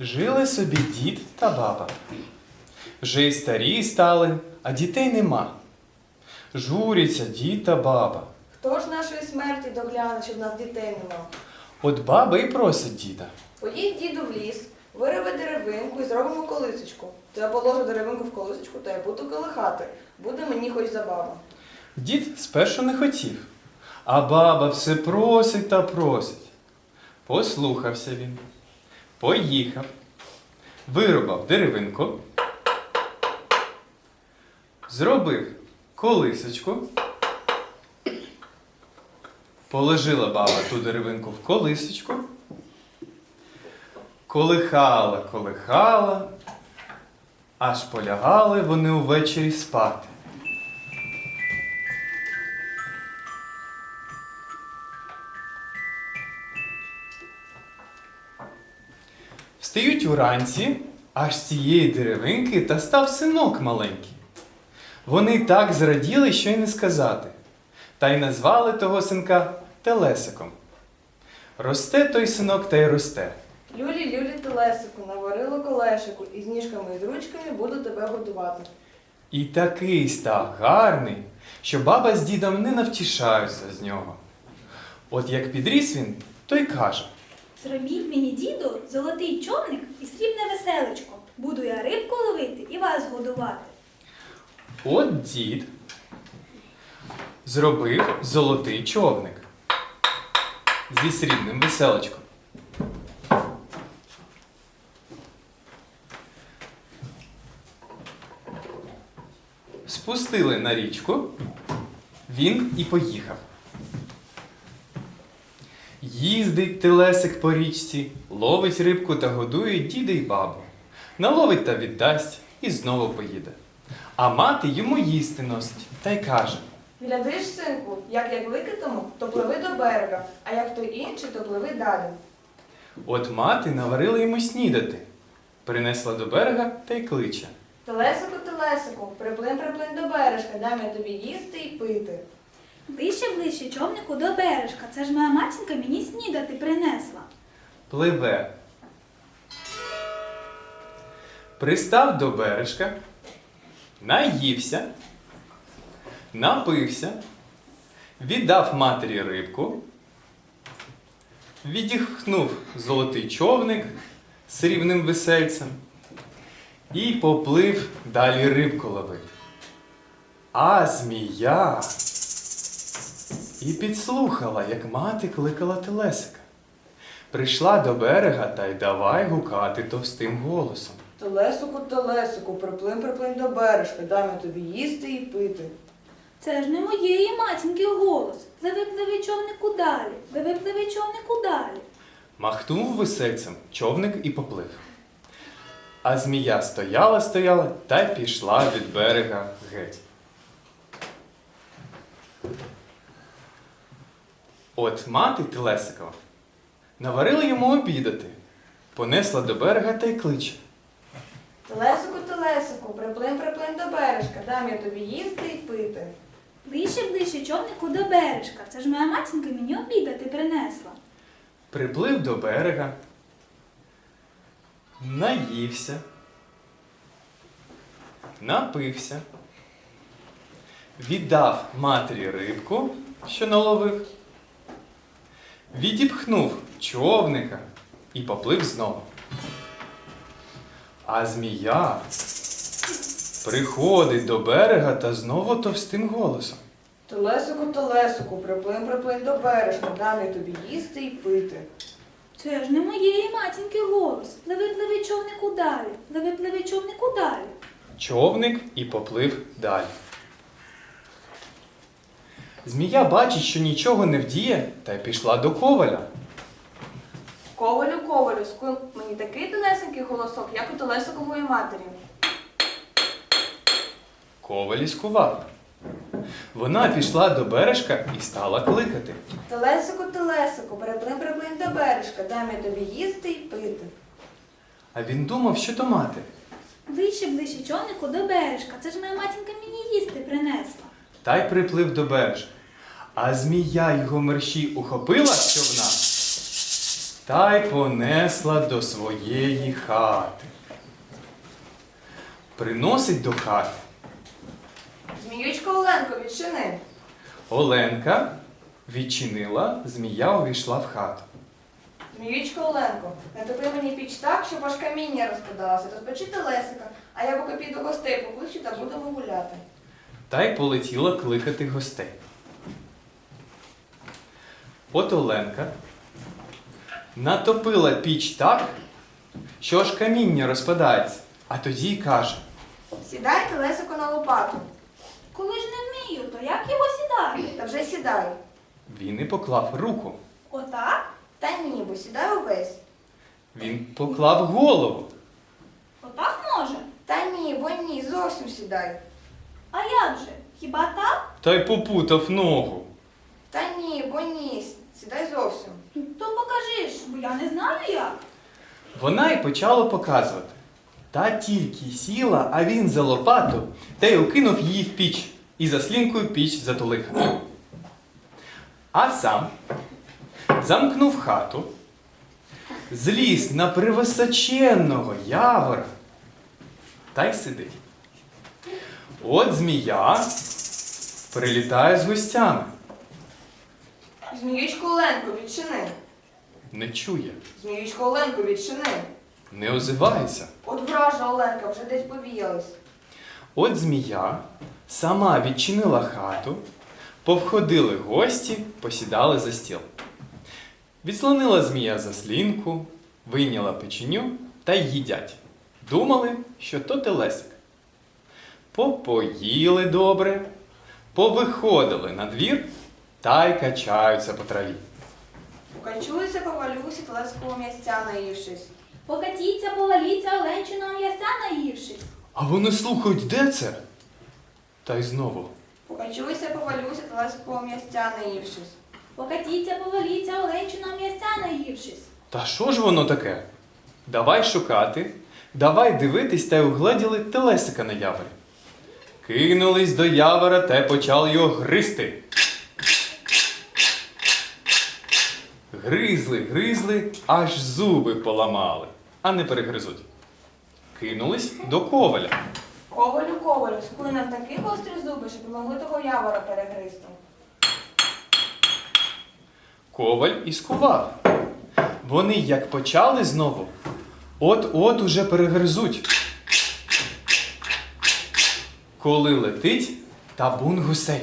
Жили собі дід та баба. Вже й старі стали, а дітей нема. Журяться дід та баба. Хто ж нашої смерті догляне, щоб нас дітей нема? От баба і просить діда. Поїдь діду в ліс, вирви деревинку і зробимо колисочку. То я положу деревинку в колисочку, та я буду колихати. Буде мені хоч забава. Дід спершу не хотів, а баба все просить та просить. Послухався він, поїхав, вирубав деревинку, зробив колисочку, положила баба ту деревинку в колисочку, колихала, колихала, аж полягали вони увечері спати. Встають уранці, аж з цієї деревинки та став синок маленький. Вони так зраділи, що й не сказати, та й назвали того синка Телесиком. Росте той синок та й росте. Люлі, люлі телесику, наварила колешику, і з ніжками і з ручками буду тебе годувати. І такий став гарний, що баба з дідом не навтішаються з нього. От як підріс він, то й каже. Зробіть мені, діду, золотий човник і срібне веселечко. Буду я рибку ловити і вас годувати. От дід зробив золотий човник зі срібним веселочком. Спустили на річку, він і поїхав. Їздить телесик по річці, ловить рибку та годує діда й бабу. Наловить та віддасть і знову поїде. А мати йому їсти носить та й каже: Глядиш, синку, як я кликатиму, то пливи до берега, а як той інший, то пливи далі. От мати наварила йому снідати, принесла до берега та й кличе. Телесику, телесику, приплин, приплин до бережка, дам я тобі їсти і пити. Ближче, ближче, човнику до бережка. Це ж моя матінка мені снідати принесла. Пливе. Пристав до бережка, наївся, напився, віддав матері рибку, відіхнув золотий човник з срібним весельцем і поплив далі рибку ловити. А змія і підслухала, як мати кликала телесика. Прийшла до берега та й давай гукати товстим голосом. Телесику, телесику, приплин, приплин до бережка, дам я тобі їсти і пити. Це ж не моєї матінки голос. Пливи, пливи, човнику далі. Пливи, пливи, човнику далі. Махнув весельцем човник і поплив. А змія стояла, стояла та й пішла від берега геть. От мати Телесикова наварила йому обідати, понесла до берега та й кличе. Телесику, телесику, приплин, приплин до бережка, дам я тобі їсти і пити. Ближче, ближче, човнику до бережка. Це ж моя матінка мені обідати принесла. Приплив до берега, наївся, напився, віддав матері рибку, що наловив, відіпхнув човника і поплив знову. А змія приходить до берега та знову товстим голосом. Телесику, телесику, приплин, приплин до бережка, дам я тобі їсти і пити. Це ж не моєї матінки голос. Пливи, пливи, човнику далі. Пливи, пливи, човнику далі. човник і поплив далі. Змія бачить, що нічого не вдіє, та й пішла до коваля. Ковалю, ковалю, скуй мені такий тонесенький голосок, як у телесикової матері. Коваль і скував. Вона пішла до бережка і стала кликати. Телесику, телесику, приплин, приплин до бережка, дам я тобі їсти і пити. А він думав, що то мати. Ближче, ближче, човнику до бережка. Це ж моя матінка мені їсти принесла. Та й приплив до бережка. А змія його мерщій ухопила з човна та й понесла до своєї хати. Приносить до хати. Зміючко Оленко, відчини. Оленка відчинила, змія увійшла в хату. Зміючко Оленко, не топи мені піч так, щоб аж каміння розпадалося, то Лесика, а я поки піду гостей покличу та будемо гуляти. та й полетіла кликати гостей. От Оленка натопила піч так, що аж каміння розпадається, а тоді й каже: Сідайте Лесико на лопату, Коли ж не вмію, то як його сідати? та вже сідай. він і поклав руку. Отак? Та ні, бо сідай увесь. Він поклав голову. Отак може? Та ні, бо ні, зовсім сідай. А як же? Хіба так? Та й попутав ногу. Сідай зовсім. То покажи ж, бо я не знаю як. Вона й почала показувати. Та тільки сіла, а він за лопату та й укинув її в піч і заслінкою піч затулив. А сам замкнув хату, зліз на превисоченного явора та й сидить. От змія прилітає з гостями, Зміючко Оленко, відчини. не чує, Зміючко Оленко, відчини. не озивається. От вража Оленка, вже десь повіялась. От змія сама відчинила хату, повходили гості, посідали за стіл. Відслонила змія заслінку, вийняла печеню та й їдять. Думали, що то телесик. Попоїли добре, повиходили на двір та й качаються по траві. Покачуюся, повалюся, телескового м'ясця наївшись. Покатіться, поваліться, оленчиного м'яса наївшись. А вони слухають, де це? Та й знову. Покачуюся, повалюся, телескового м'ясця наївшись. Покатіться, поваліться, оленчиного м'яса наївшись. Та що ж воно таке? Давай шукати, давай дивитись та й угледіли телесика на яворі. Кинулись до явора та й почали його гризти. Гризли, гризли, аж зуби поламали, а не перегризуть. Кинулись до коваля. Ковалю, ковалю, скули нам такі гострі зуби, щоб могли того явора перегризти. Коваль і скував. Вони як почали знову, от-от уже перегризуть. Коли летить табун гусей.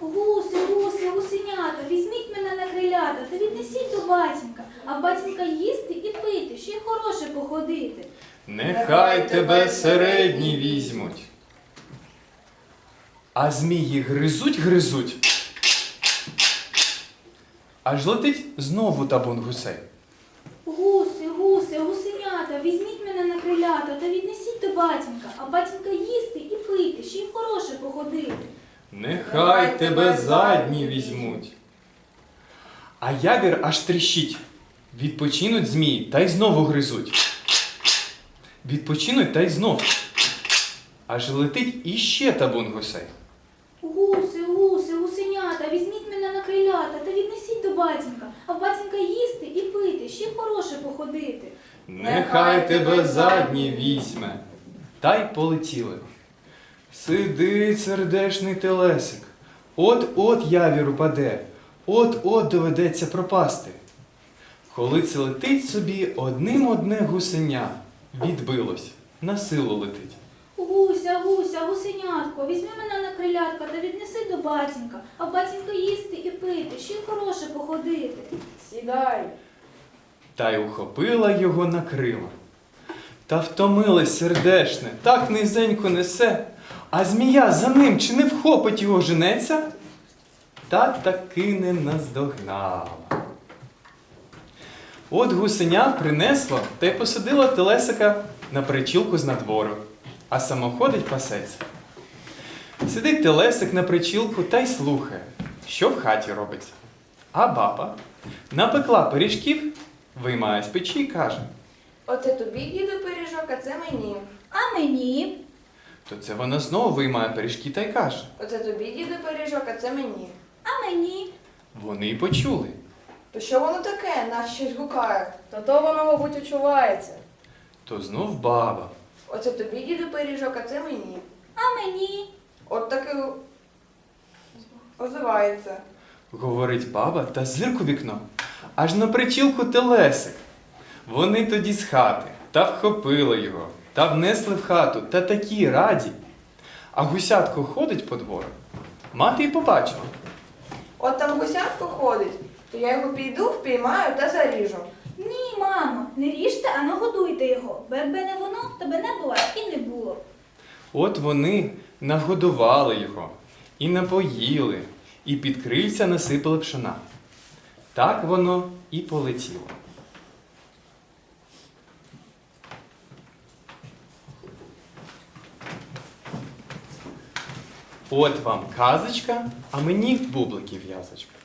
Гуси, гуси, гусенята, візьміть мене на крилята та віднесіть до батінка, а в батінка їсти і пити, ще й хороше походити. Нехай тебе середні візьмуть. А змії гризуть, гризуть. Аж летить знову табун гусей. Гуси, гуси, гусенята, візьміть мене на крилята та віднесіть до батінка, а батінка їсти і пити, ще й хороше походити. Нехай тебе задні візьмуть. А ябір аж тріщить. Відпочинуть змії та й знову гризуть. Відпочинуть та й знов. Аж летить іще табун гусей. Гуси, гуси, гусенята, візьміть мене на крилята та віднесіть до батінка, а в батінка їсти і пити, ще хороше походити. Нехай тебе задні візьме. Та й полетіли. Сиди, сердешний телесик. От-от явір упаде, от-от доведеться пропасти. Коли це летить собі одним одне гусеня, відбилось, на силу летить. Гуся, гуся, гусенятко, візьми мене на крилятка та віднеси до батінка, а батінка їсти і пити, ще й хороше походити. Сідай. Та й ухопила його на крила. Та втомилась сердешне, так низенько несе, а змія за ним чи не вхопить його женеться? Та таки не наздогнала. От гусеня принесла та й посадила телесика на причілку з надвору, а самоходить пасеться. Сидить телесик на причілку та й слухає, що в хаті робиться. А баба напекла пиріжків, виймає з печі і каже, Оце тобі, діду, пиріжок, а це мені. А мені? то це вона знову виймає пиріжки та й каже. Оце тобі, діду, пиріжок, а це мені. А мені? Вони й почули. То що воно таке, наче щось гукає? То то воно, мабуть, очувається. То знов баба. Оце тобі діду пиріжок, а це мені. А мені? От таки озивається. Говорить баба та зирк у вікно. Аж на причілку телесик. Вони тоді з хати та вхопили його, та внесли в хату, та такі раді. А гусятко ходить по двору. Мати й побачила. От там гусятко ходить, то я його піду, впіймаю та заріжу. Ні, мамо, не ріжте, а нагодуйте його. Бо якби не воно, то би не було і не було. От вони нагодували його, і напоїли, і під крильця насипали пшона. Так воно і полетіло. От вам казочка, а мені бубликів в'язочка.